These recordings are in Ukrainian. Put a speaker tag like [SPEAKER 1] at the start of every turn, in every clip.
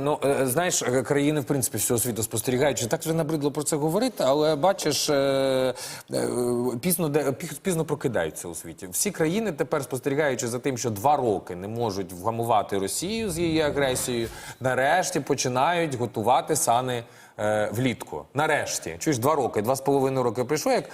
[SPEAKER 1] Ну, е, знаєш, е, країни, в принципі, всього світу спостерігаючи, так вже набридло про це говорити, але бачиш, е, е, пізно, пізно прокидаються у світі. Всі країни тепер спостерігаючи за тим, що два роки не можуть вгамувати Росію з її агресією, нарешті починають готувати сани. Е, Влітку, нарешті, чуєш, два роки, два з половиною роки пройшло. Як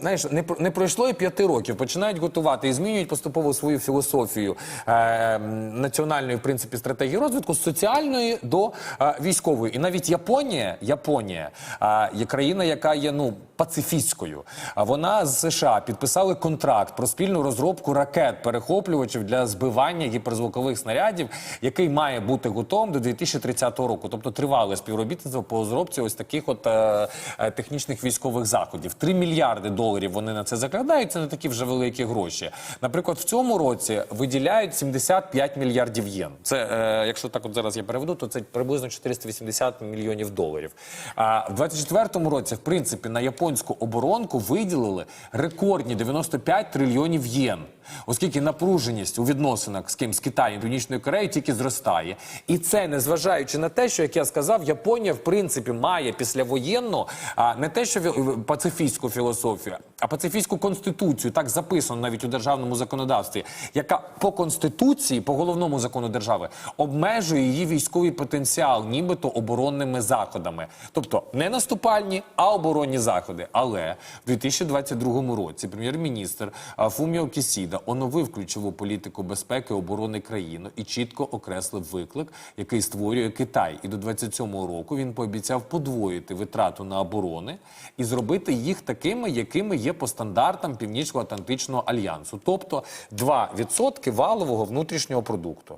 [SPEAKER 1] знаєш, не не пройшло і п'яти років. Починають готувати і змінюють поступово свою філософію е, національної, в принципі, стратегії розвитку з соціальної до е, військової. І навіть Японія, Японія е, є країна, яка є ну пацифістською. Вона з США підписали контракт про спільну розробку ракет перехоплювачів для збивання гіперзвукових снарядів, який має бути готовим до 2030 року. Тобто тривале співробітництво по розробці ось таких от е, е, технічних військових заходів. 3 мільярди доларів вони на це закладають. Це не такі вже великі гроші. Наприклад, в цьому році виділяють 75 мільярдів єн. Це е, якщо так от зараз я переведу, то це приблизно 480 мільйонів доларів. А в 24-му році, в принципі, на японську оборонку виділили рекордні 95 трильйонів єн. Оскільки напруженість у відносинах з ким з Китаєм Північною Кореєю тільки зростає, і це незважаючи на те, що як я сказав, Японія в принципі має післявоєнну а не те, що пацифістську філософію, а пацифістську конституцію, так записано навіть у державному законодавстві, яка по конституції, по головному закону держави, обмежує її військовий потенціал, нібито оборонними заходами, тобто не наступальні, а оборонні заходи. Але в 2022 році прем'єр-міністр Фуміо Кісіда оновив ключову політику безпеки оборони країни і чітко окреслив виклик, який створює Китай. І до 27-го року він пообіцяв подвоїти витрату на оборони і зробити їх такими, якими є по стандартам Північно-Атлантичного альянсу, тобто 2% валового внутрішнього продукту.